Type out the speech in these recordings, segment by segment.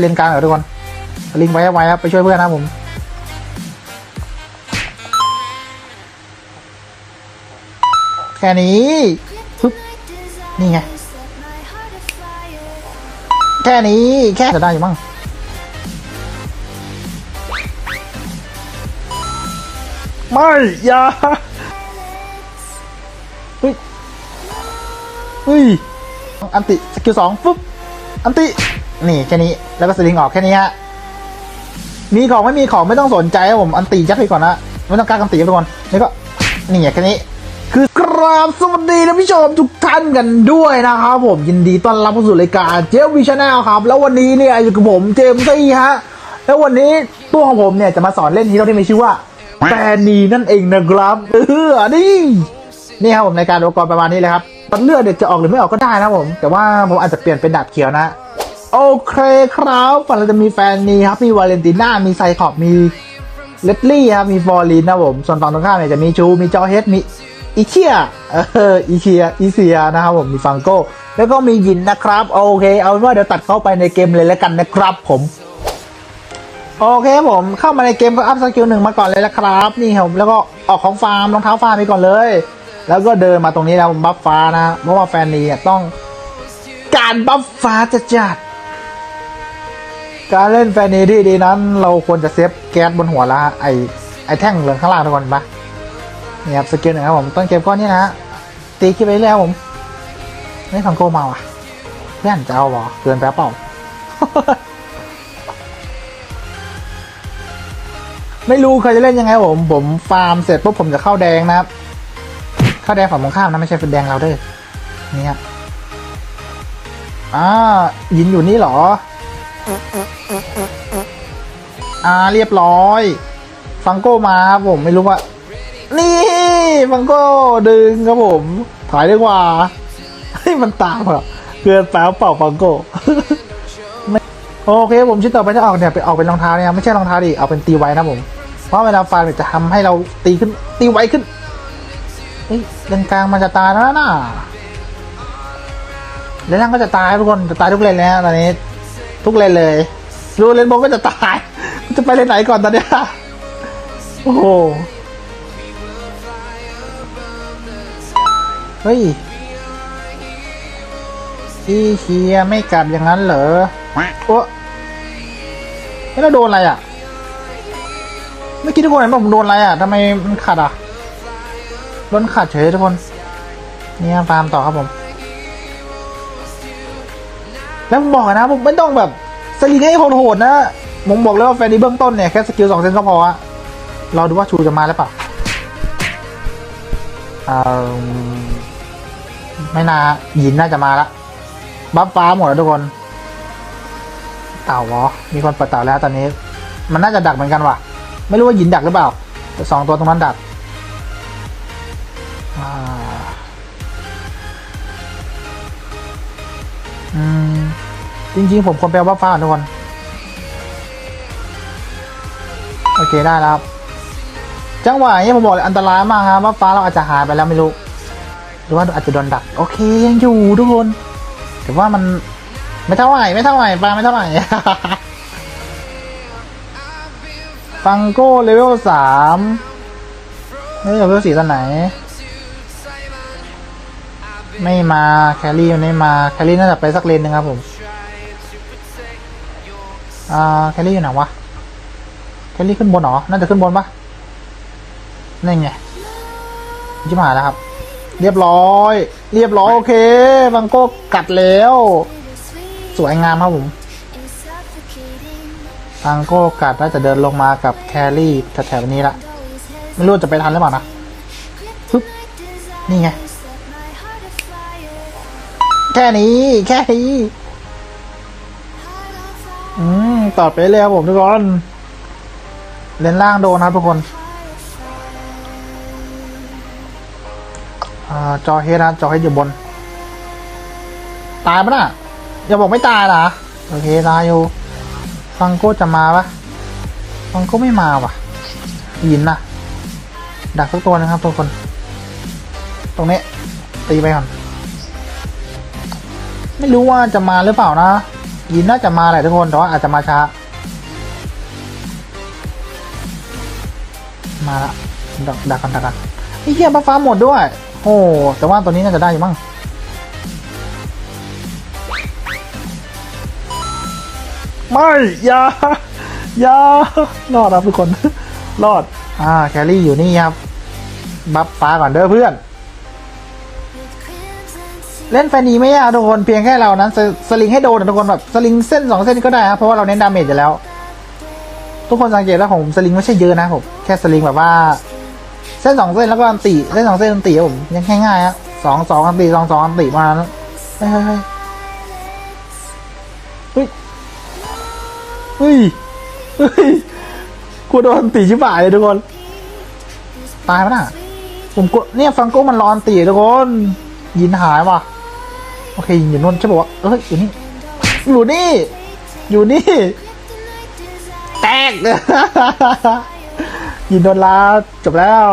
เลนกลางเหรอทุกคนลิงไว้ไว้ครับไปช่วยเพื่อนนะผมแค่นี้ปึ๊บนี่ไงแค่นี้แค่จะได้อยู่มั้งไม่อย่าเฮ้ยเฮ้ยอันติสกิลสองปุ๊บอันติ นี่แค่นี้แล้วก็สลิงออกแค่นี้ฮะมีของไม่มีของไม่ต้องสนใจครับผมอันตียัดไปก่อนนะไม่ต้องการอันตีครับทุกคนแล้วก็นี่แค่นี้คือกราบสวัสดีนะพี่ชมทุกท่านกันด้วยนะครับผมยินดีต้อนรับเข้าสู่รายการเจมวิชาแนลครับ แล้ววันนี้เนี่ยอยู่กับผมเจมส์ซี่ฮะแล้ววันนี้ตัวของผมเนี่ยจะมาสอนเล่นฮีโร่ที่มีชื่อว่าแฟนนีนั่นเองนะครับเออนี่นี่ครับผมในการอุปกรณ์ประมาณนี้เลยครับตอนเลือดเด็กจะออกหรือไม่ออกก็ได้นะผม แต่ว่าผมอาจจะเปลี่ยนเป็นดาบเขียวนะ โอเคครับฝั่งเราจะมีแฟนนีครับ มีวาเลนติน่า มีไซคอบมีเลดลี่ครับ มีฟอร์ลินนะผม ส่วนฝั่งตรงข้ามเนี่ยจะมีชู มีจอเฮด มีอีเคียเอออีเคียอีเซียนะครับผม มีฟังโก้ แล้วก็มียินนะครับ โอเค เอาเป็นว่าเดี๋ยวตัดเข้าไปในเกมเลยแล้วกันนะครับผมโอเคผมเข้ามาในเกมก็อัพสกิลหนึ่งมาก่อนเลยนะครับ นี่ครับแล้วก็ออกของฟาร์มรองเท้าฟาร์มไปก่อนเลย แล้วก็เดินมาตรงนี้นะผมบัฟฟ้านะเพราะว่าแฟนนีต้องการบัฟฟ้าจะจัด การเล่นแฟนนีที่ดีนั้น เราควรจะเซฟแก๊สบนหัวละไอไอแท่งเหลืองข้างล่างทุกคนปะนี่ครับสกิลหนึ่งครับผมต้นเกมก้อนนี้นะฮะตีขึ้นไปเรื่อยครับผมไม่ฟังโกมาว่ะเพื่อนจะเอาบอเกินไปเปล่าไม่รู้เคยจะเล่นยังไงผม ผมฟาร์มเสร็จปุ๊บผมจะเข้าแดงนะครับ เข้าแดงฝั่งตรงข้ามนะไม่ใช่เป็นแดงเราเด้อนี่ครับอ่ายินอยู่นี่เหรอ อ่าเรียบร้อย ฟังโก้มาครับผมไม่รู้ว่า นี่ฟังโก้ดึงครับผมถอยดีกว่าให้มันตามเหรอเกินแป๊บเปล่าฟังโก้โอเคผมชิ้นต่อไปจะออกเนี่ยไปออกเป็นรองเท้าเนี่ยไม่ใช่รองเท้าดิเอาเป็นตีไว้นะผมเพราะเวลาฟันเนี่ยจะทำให้เราตีขึ้นตีไวขึ้นเฮ้ยเลนกลางมันจะตายแล้วนะเลนล่างก็จะตายทุกคนจะตายทุกเลนเลยฮะตอนนี้ ทุกเลนเลย ดูเลนบก็จะตายจะไปเลนไหนก่อนตอนเนี้ยโอ้โหเฮ้ยพี่เคียไม่กลับอย่างนั้นเหรอโอ้ไม่แล้วโดนอะไรอะเมื่อกี้ทุกคนเห็นป่ะผมโดนอะไรอะทำไมมันขัดอะโดนขัดเฉยทุกคน เนี่ยตามต่อครับผม แล้วผมบอกนะผมไม่ต้องแบบ สลิงให้โหดๆนะผมบอกเลยว่าแฟนนี้เบื้องต้นเนี่ย แค่สกิลสองเซนก็พออะเราดูว่าชูจะมาหรือเปล่าอ่าไม่น่าหยินน่าจะมาละบัฟฟ้าหมดแล้วทุกคน เต่าเหรอมีคนเปิดเต่าแล้วตอนนี้ มันน่าจะดักเหมือนกันว่ะ ไม่รู้ว่าหยินดักหรือเปล่าแต่สองตัวตรงนั้นดักอ่าอืม ริงๆ ผมควรไปเอาฟ้าทุกคนโอเคได้แล้วครับ จังหวะนี้ผมบอกเลยอันตรายมากครับบัฟฟ้าเราอาจจะหายไปแล้วไม่รู้ หรือว่าอาจจะโดนดัก โอเคยังอยู่ทุกคนแต่ว่ามันไม่เท่าไหร่ไม่เท่าไหร่ฟังไม่เท่าไหร่ฟังโก้เลเวลสามไม่เลเวลสี่ตอนไหน ไม่มาแคลรี่ไม่มาแคลรี่น่าจะไปสักเลนหนึ่งครับผม อ่าแคลรี่อยู่ไหนวะแคลรี่ขึ้นบนเหรอ น่าจะขึ้นบนปะนี่ไงจิมาแล้วครับ เรียบร้อย เรียบร้อย โอเคฟังโก้กัดแล้ว สวยงามครับผมฟังโก้กัดน่าจะเดินลงมากับแคลรี่แถวๆนี้ละ ไม่รู้จะไปทันหรือเปล่านะปึ๊บนี่ไง แค่นี้ แค่นี้ ต่อไปเลยครับผมทุกคนเลนล่างโดนนะทุกคนอจอเฮดนะจอเฮดอยู่บน ตายปะน่ะอย่าบอกไม่ตายนะโอเคตายอยู่ฟังโก้จะมาปะฟังโก้ไม่มาว่ะยินนะดักสักตัวนะครับทุกคน ตรงนี้ตีไปก่อนไม่รู้ว่าจะมาหรือเปล่านะ ยินน่าจะมาแหละทุกคนแต่ว่าอาจจะมาช้า มาละดักดักกันดักกันไอ้เหี้ยบัฟฟ้าหมดด้วย โอ้แต่ว่าตัวนี้น่าจะได้อยู่มั้งไม่อย่าอย่ารอดครับทุกคน รอด อ่า แครี่อยู่นี่ครับ บัฟฟ้าก่อนเด้อเพื่อน เล่นแฟนีไม่ยากทุกคนเพียงแค่เรานั้นสสลิงให้โดนทุกคนแบบสลิงเส้นสองเส้นก็ได้ครับเพราะว่าเราเน้นดาเมจอยู่แล้ว ทุกคนสังเกตว่าผมสลิงไม่ใช่เยอะนะผมแค่สลิงแบบว่า เส้นสองเส้นแล้วก็อันตีเส้นสองเส้นอันตีผมยังง่ายๆฮะสองสองอันตีสองสองอันตีมาแล้วเฮ้ยเฮ้ยเฮ้ยเฮ้ยเฮ้ยกูโดนอันตีชิบหายเลยทุกคน ตายปะน่ะผมกดเนี่ยฟังโก้มันรออันตีทุกคนยินหายว่ะ โอเคยินอยู่นู่นใช่ป่าวะเอ้ยอยู่นี่ อยู่นี่ อยู่นี่ แตกยินโดนลาจบแล้ว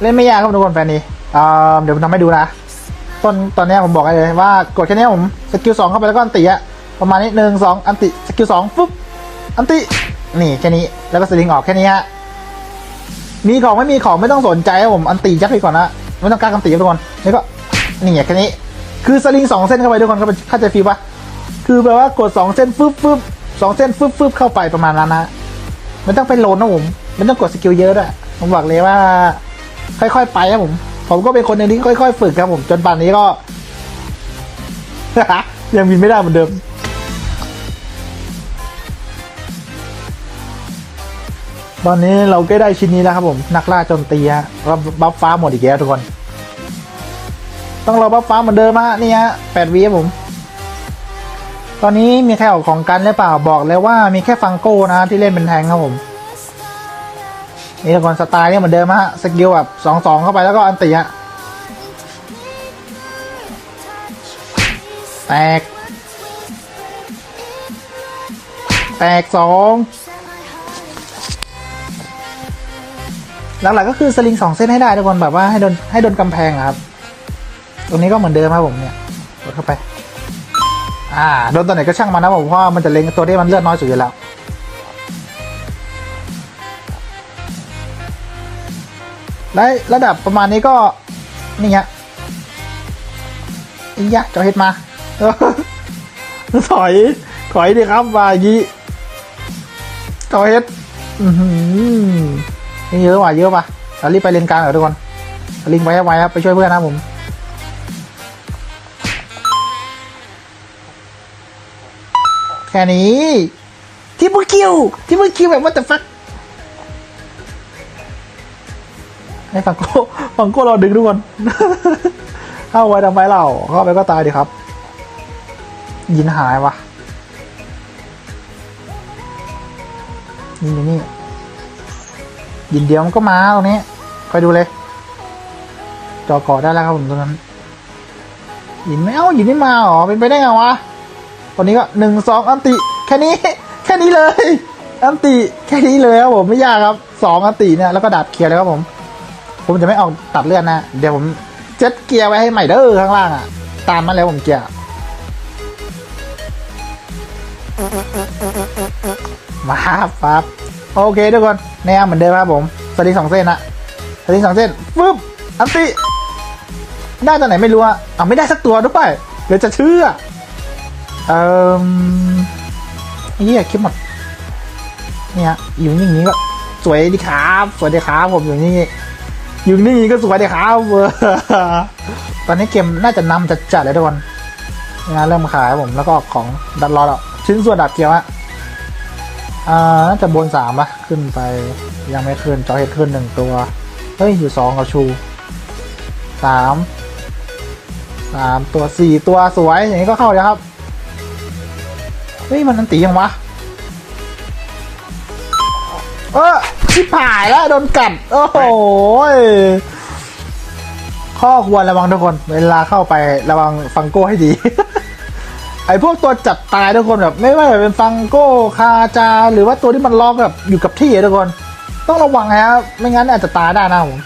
เล่นไม่ยากครับทุกคนแฟนนี้อ่าเดี๋ยวผมทำให้ดูนะ ต้นตอนเนี้ยผมบอกให้เลยว่ากดแค่เนี้ยผมสกิลสองเข้าไปแล้วก็อันติอะประมาณนี้หนึ่งสองอันติสกิลสองปุ๊บอันติ นี่แค่นี้แล้วก็สลิงออกแค่นี้ฮะมีของไม่มีของไม่ต้องสนใจครับผมอันติยัดไปก่อนนะ ไม่ต้องการอันติครับทุกคนแล้วก็นี่แค่นี้ คือสลิงสองเส้นเข้าไปทุกคนเข้าเข้าใจฟีลปะคือแปลว่ากดสองเส้นฟึบฟึบสองเส้นฟึบฟึบเข้าไปประมาณนั้นนะไม่ต้องไปโหลดนะผมไม่ต้องกดสกิลเยอะด้วยผมบอกเลยว่า ค่อย ๆ ไปครับผม ผมก็เป็นคนหนึ่งที่ค่อย ๆ ฝึกครับผม จนป่านนี้ก็ยังบินไม่ได้เหมือนเดิม ตอนนี้เราก็ได้ชิ้นนี้แล้วครับผมนักล่าโจมตีฮะรับบัฟฟ้าหมดอีกแล้วทุกคน ต้องรอบัฟฟ้าเหมือนเดิมฮะนี่ฮะแปดวีครับผม ตอนนี้มีใครออกของกันหรือเปล่าบอกเลยว่ามีแค่ฟังโก้นะที่เล่นเป็นแทงครับผมนี่ทุกคนสไตล์เนี่ยเหมือนเดิมฮะสกิลแบบสองสองเข้าไปแล้วก็อันติฮะแตก แตกสอง หลักๆก็คือสลิงสองเส้นให้ได้ทุกคนแบบว่าให้โดนให้โดนกำแพงครับ ตรงนี้ก็เหมือนเดิมครับผมเนี่ยกดเข้าไป อ่าโดนตัวไหนก็ช่างมันนะผมเพราะมันจะเล็งตัวที่มันเลือดน้อยสุดอยู่แล้วและระดับประมาณนี้ก็นี่ฮะอียะจอเฮ็ดมาถอยถอยดิครับวายีจอเฮ็ด อือหือ นี่เยอะว่ะเยอะป่ะเรารีบไปเลนกลางเหรอทุกคนลิงไว้ไว้ครับไปช่วยเพื่อนนะผมแค่นี้ทิปเปิลคิวทิปเปิลคิวแบบว่าแต่ฟักให้ฝั่งโก้ฝั่งโก้เราดึงทุกคนเข้าไว้ทำไมเราเข้าไปก็ตายดิครับ ยินหายวะยินอยู่นี่ ยินเดียวมันก็มาตรงนี้คอยดูเลย จอก่อได้แล้วครับผมตรงนั้นยินไม่เอ้ายินไม่มาหรอเป็นไปได้ไงวะตอนนี้ก็หนึ่งสองอันติ แค่นี้ แค่นี้เลย อันติแค่นี้เลยครับผมไม่ยากครับสองอันติเนี่ยแล้วก็ดับเคลียร์เลยครับผม ผมจะไม่ออกตัดเลือดนะ เดี๋ยวผมเจ็ดเกียร์ไว้ให้ใหม่เด้อข้างล่างอะ ตามมาแล้วผมเกียร์มาครับ โอเคทุกคนแนวเหมือนเดิมครับผมสลิงสองเส้นนะสลิงสองเส้นฟึบอันติได้ตัวไหนไม่รู้อะอะไม่ได้สักตัวด้วยเดี๋ยวจะเชื่อเอ่อเฮียคลิปหมดเนี่ยอยู่อย่างนี้ก็สวยดีครับสวยดีครับผมอยู่นี่อยู่นี่ก็สวยดีครับเออตอนนี้เกมน่าจะนำจัดจัดเลยทุกคนงานเริ่มขายผมแล้วก็ของดัดรอแล้วชิ้นส่วนดับเกียวอะ อ่าน่าจะบนสามปะขึ้นไปยังไม่ขึ้นจอเห็ดขึ้นหนึ่งตัว เฮ้ย อยู่สองกับชูสามสามตัวสี่ตัวสวย อย่างนี้ก็เข้าแล้วครับ เฮ้ย มันนันตียังวะ เออชิบหายแล้ว โดนกัด โอ้โหข้อควรระวังทุกคน เวลาเข้าไประวังฟังโก้ให้ดี ไอพวกตัวจับตายทุกคนแบบไม่ว่าจะเป็นฟังโก้คาจา หรือว่าตัวที่มันล็อกแบบอยู่กับที่ทุกคน ต้องระวังนะครับไม่งั้นอาจจะตายได้นะผม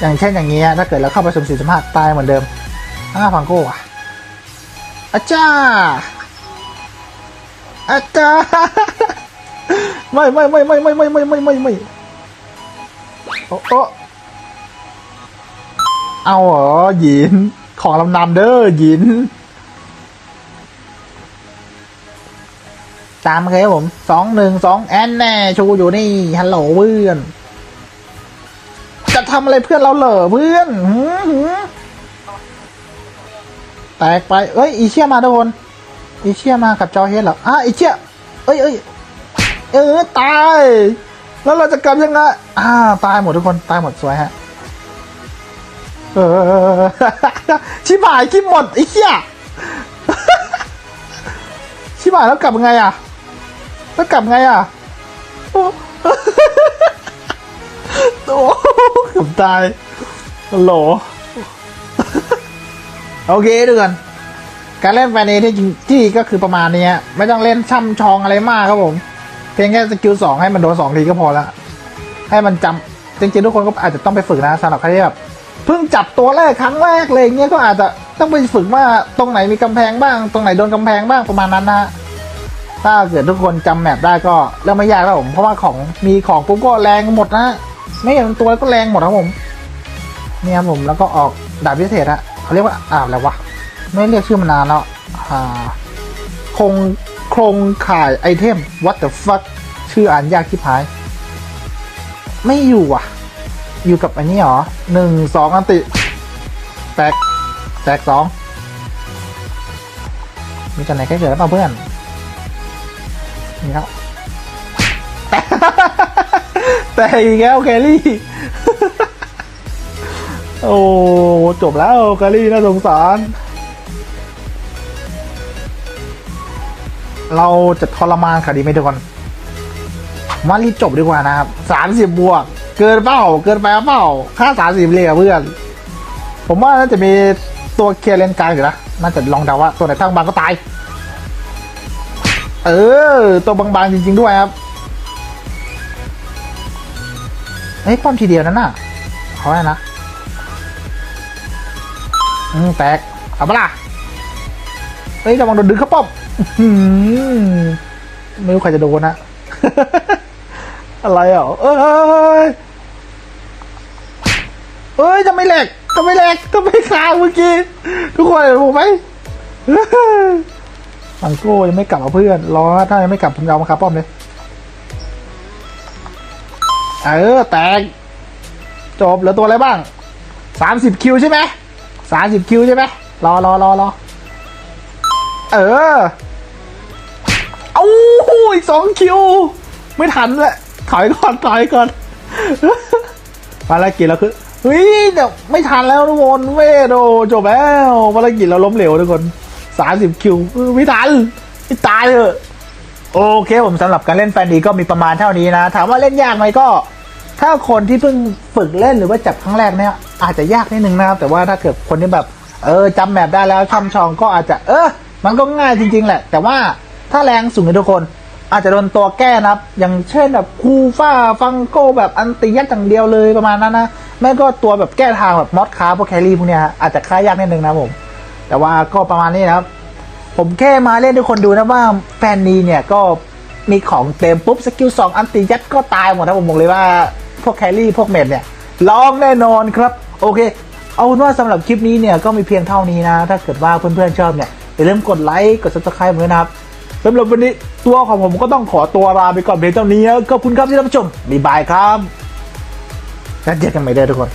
อย่างเช่นอย่างนี้ฮะถ้าเกิดเราเข้าไปสมศรีสมภาตายเหมือนเดิมอ้าฟังโก้อะอาจารย์อาจารย์ไม่ไม่ไม่ไม่ไม่ไม่ไม่ไม่ไม่ไม่โอ้โอเอาเหรอหยินของลำนำเด้อหยิน ตามเคยผมสองหนึ่งสองแอนแน่ชูอยู่นี่ฮัลโหลเพื่อน จะทำอะไรเพื่อนเราเหรอเพื่อนหืแตกไป เอ้ย อีเชี่ยมาทุกคนอีเชี่ยมากับจอเฮดเหรออะอีเชี่ยเอ้ยเอ้ยเออตาย แล้วเราจะกลับยังไงอ่า ตายหมดทุกคนตายหมดสวยฮะเออชิบหายคิดหมดไอ้เหี้ยชิบหายแล้วกลับยังไงอะ แล้วกลับไงอะโอ้โอ้เกือบตายฮัลโหลโอเคดูกันการเล่นแฟนเอที่จริงที่ก็คือประมาณนี้ฮะไม่ต้องเล่นช่ำชองอะไรมากครับผม เพียงแค่สกิลสองให้มันโดนสองทีก็พอละให้มันจำจริงๆทุกคนก็อาจจะต้องไปฝึกนะสำหรับใครที่แบบเพิ่งจับตัวแรกครั้งแรกเลยอย่างเงี้ยก็อาจจะต้องไปฝึกว่าตรงไหนมีกำแพงบ้าง ตรงไหนโดนกำแพงบ้างประมาณนั้นนะ ถ้าเกิดทุกคนจำแมปได้ก็เริ่มไม่ยากแล้วผม เพราะว่าของมีของปุ๊บก็แรงหมดนะไม่เห็นตัวก็แรงหมดครับผมเนี่ยครับผมแล้วก็ออกดาบพิเศษอะเขาเรียกว่าอ่าอะไรวะไม่เรียกชื่อมานานแล้วอ่าคงโครงข่ายไอเทม what the fuck ชื่ออ่านยากที่พาย ไม่อยู่อะ อยู่กับอันนี้เหรอหนึ่งสองอันติ แตก แตกสองมีกันไหนแค่เกิดแล้วเปล่าเพื่อน นี่ครับแต่แต่อีกแล้วแครี่ โอ้จบแล้วแครี่น่าสงสาร เราจะทรมานค่ะดีไหมทุกคนมารีจบดีกว่านะครับสามสิบบวก เกินเปล่าเกินไปเปล่าค่าสามสิบเลยเพื่อน ผมว่าน่าจะมีตัวเคลียร์เลนกลางอยู่นะ น่าจะลองเดาว่าตัวไหนทั้งบางก็ตาย เออ ตัวบางๆจริง ๆ ด้วยครับเฮ้ยป้อมทีเดียวนั่นน่ะเขาไว้นะ อืมแตก เอาปะล่ะเฮ้ยระวังโดนดึงเข้าป้อมไม่รู้ใครจะโดนนะอะไรอะเอ้ยเอ้ยจะไม่แหลกจะไม่แหลกจะไม่ค้างเมื่อกี้ ทุกคนเห็นผมไหม มังโก้ยังไม่กลับเอาเพื่อน รอถ้ายังไม่กลับผมจะเอามาคาป้อมเลยเออแตกจบเหลือตัวอะไรบ้างสามสิบคิวใช่ไหมสามสิบคิวใช่ไหมรอรอรอรอเออเอาอีกสองคิว ไม่ทันแหละถอยก่อนถอยก่อนภารกิจเราคือเฮ้ยเดี๋ยวไม่ทันแล้วทุกคนเวโอจบแล้วภารกิจเราล้มเหลวทุกคน สามสิบคิวไม่ทันไม่ตายเถอะโอเคผมสำหรับการเล่นแฟนดีก็มีประมาณเท่านี้นะ ถามว่าเล่นยากไหมก็ ถ้าคนที่เพิ่งฝึกเล่นหรือว่าจับครั้งแรกเนี่ยอาจจะยากนิดนึงนะครับ แต่ว่าถ้าเกิดคนที่แบบ เออจำแมปได้แล้วช่ำชองก็อาจจะ เออ มันก็ง่ายจริง ๆ แหละ แต่ว่าถ้าแรงสูงทุกคนอาจจะโดนตัวแก้นะครับ อย่างเช่นแบบคูฟ้าฟังโกแบบอันติยัดอย่างเดียวเลยประมาณนั้นนะไม่ก็ตัวแบบแก้ทางแบบมอสคาร์พวกแครี่พวกเนี้ยอาจจะค่ายากนิดนึงนะผม แต่ว่าก็ประมาณนี้นะครับ ผมแค่มาเล่นให้ทุกคนดูนะว่าแฟนนีเนี่ยก็มีของเต็มปุ๊บสกิลสองอันติยัดก็ตายหมดนะผมบอกเลยว่าพวกแครี่พวกเมดเนี่ยลองแน่นอนครับ โอเค เอาเป็นว่าสำหรับคลิปนี้เนี่ยก็มีเพียงเท่านี้นะ ถ้าเกิดว่าเพื่อนๆชอบเนี่ยอย่าลืมกดไลค์กด subscribe ด้วยนะครับสำหรับวันนี้ตัวของผมก็ต้องขอตัวลาไปก่อนเพียงเท่านี้ขอบคุณครับที่รับชมบ๊ายบายครับแล้วเจอกันใหม่เด้อทุกคน